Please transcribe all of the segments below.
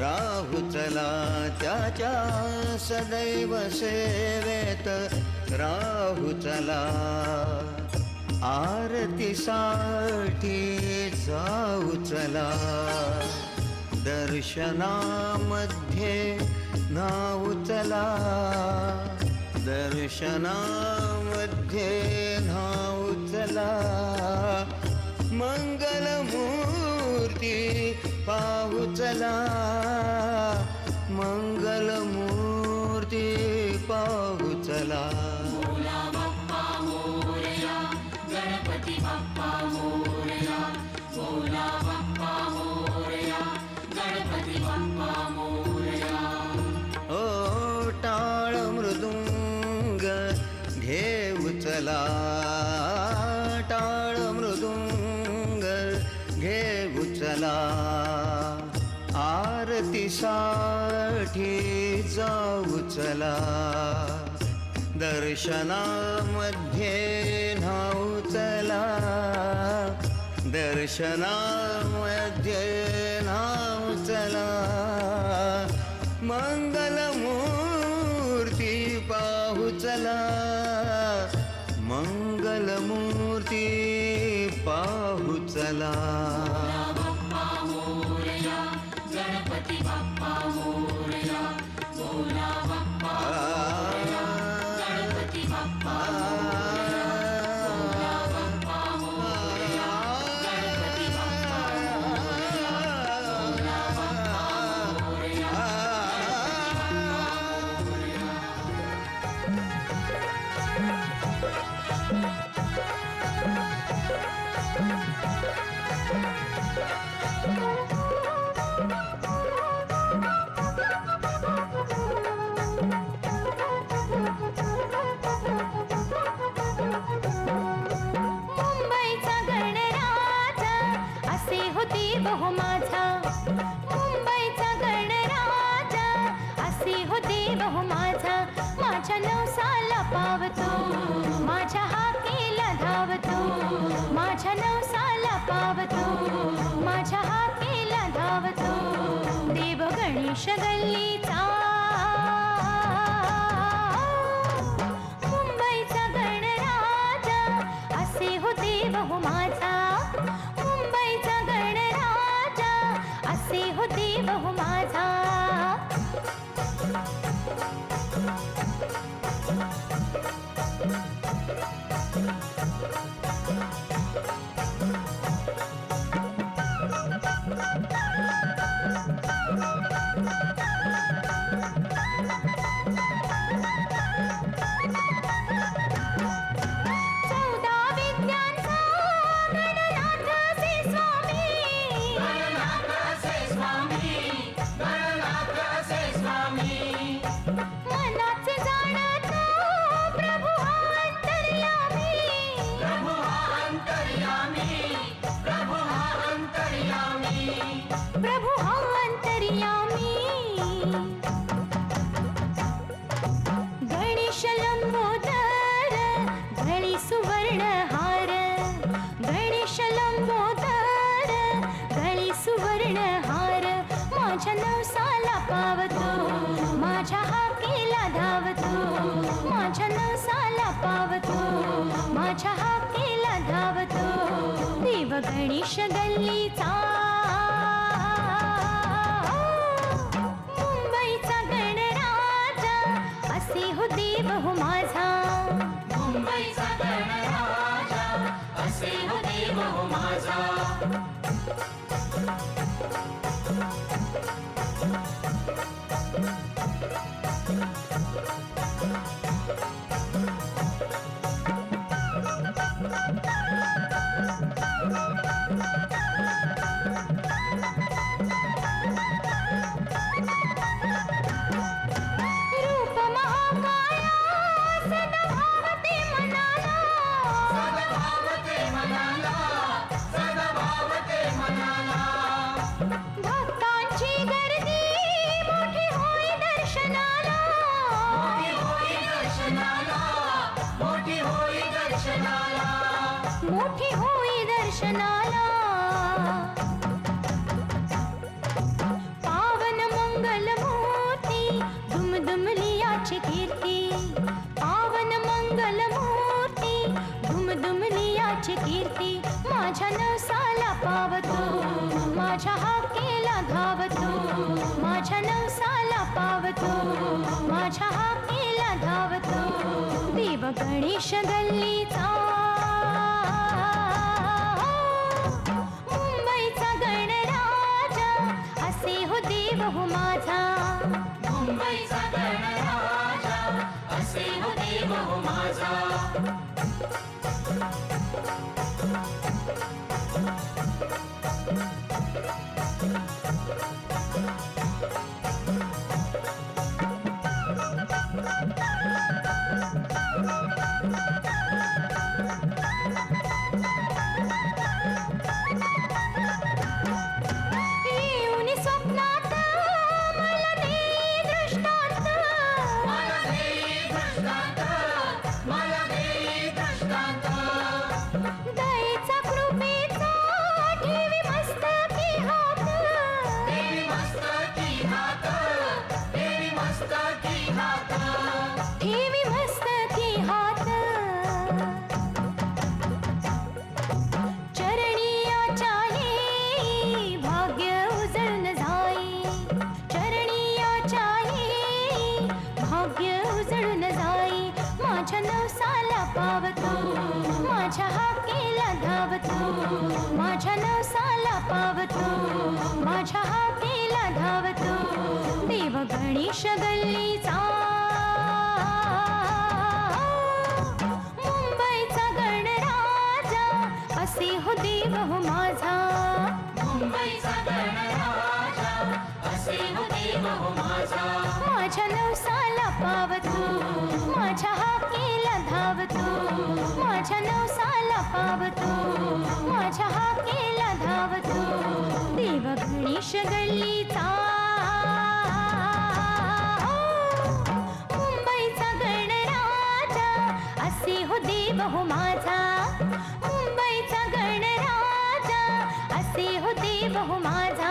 राहू चला त्याच्या सदैव सेवेत. राहू चला. आरतीसाठी जाऊ चला. दर्शनामध्ये नाऊ चला. दर्शनामध्ये नाऊ चला. मग வாழலாம் दर्शनामध्ये नाव चला. दर्शनामध्ये नाव चला. मंगलमूर्ती पाहू चला. मंगलमूर्ती पाहू चला. देव माझा माझ्या नवसाला पावतो. माझ्या हाकेला धावतो. माझ्या नवसाला पावतो. माझ्या हाकेला धावतो. देव गणेश गल्लीत देश गल्लीचा मुंबईचा गणराजा असे हो देव माझा. मुंबईचा गणराजा असे हो देव माझा. मोठी होई दर्शनाला. पावन मंगल धुमधुमली धुमधुमलियाची कीर्ती. पावन मंगल मूर्ती धुमधुमलियाची कीर्ती. माझ्या नवसाला पावतो माझ्या हाकेला धावतो. माझ्या नवसाला पावतो माझ्या हाकेला धावतो. देव गणेश गल्लीचा देव हो माझा मुंबईचा गणराजा असे हो देव हो माझा you. cantar. Da माझ्या नवसाला पावतो माझ्या हाकेला धावतो देव गणेश गल्लीचा. मुंबईचा गणराजा असे हो देव हो माझा. मुंबईचा गणराजा असे हो देव हो माझा. माझ्या नवसाला पावतो माझ्या धावतो माझ्या नवसाला पावतो माझ्या हाकेला धावतो देव गणेश गल्लीचा. मुंबईचा गणराजा असे हो देव हो माझा. मुंबईचा गणराजा असे हो देव हो माझा.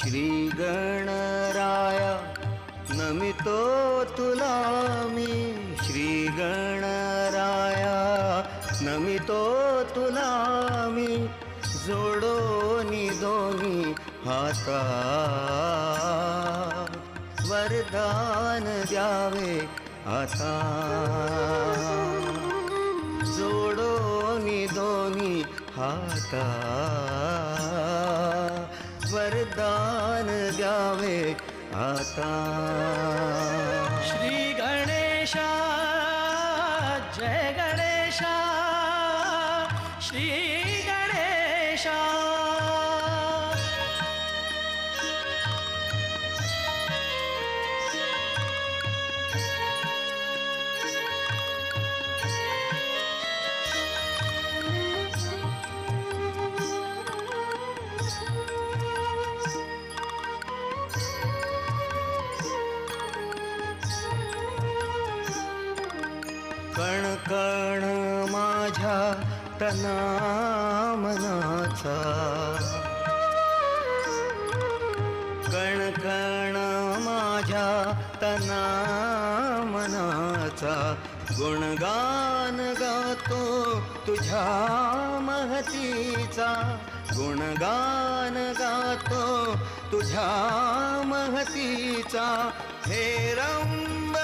श्री गणराया नमितो तुला मी श्री गणराया नमितो तुला मी जोडोनी दोन्ही हाता। वरदान द्यावे आता। जोडोनी दोन्ही हाता। वरदान द्यावे आता. माझ्या तना मनाचा कण कण माझ्या तना मनाचा गुणगान गातो तुझ्या महतीचा. गुणगान गातो तुझ्या महतीचा. हे रम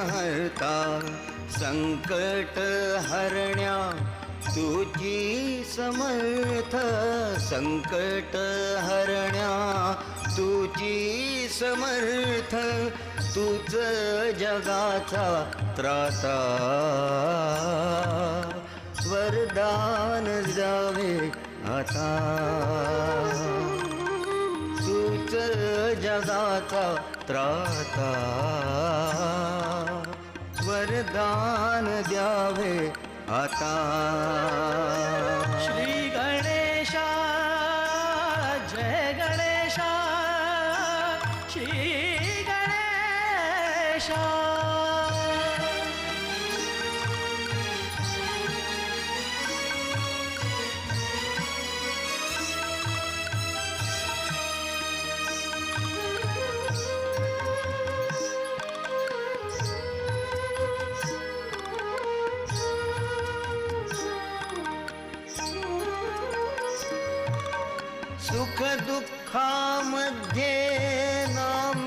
गुणहर्ता संकट हरण्या तुझी समर्थ। संकट हरण्या तुझी समर्थ। तुझ जगाचा त्राता। वरदान द्यावे आता। तुझ जगाचा त्राता दान द्यावे आता. सुख दुःखामध्ये नाम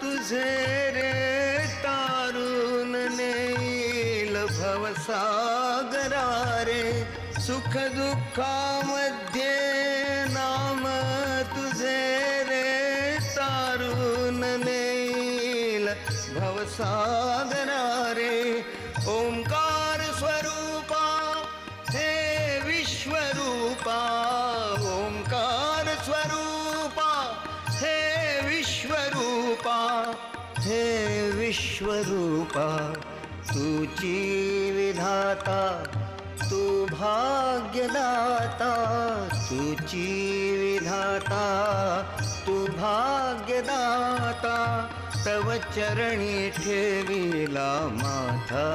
तुझे रे तारुण नेईल भवसागरा रे सुख दुःखामध्ये नाम तुझे रे तारुण नेईल भवसागरा रे ओंकार हे विश्वरूपा तुची विधाता तू भाग्यदाता तुची विधाता तू भाग्यदाता तव चरणी ठेविला माथा.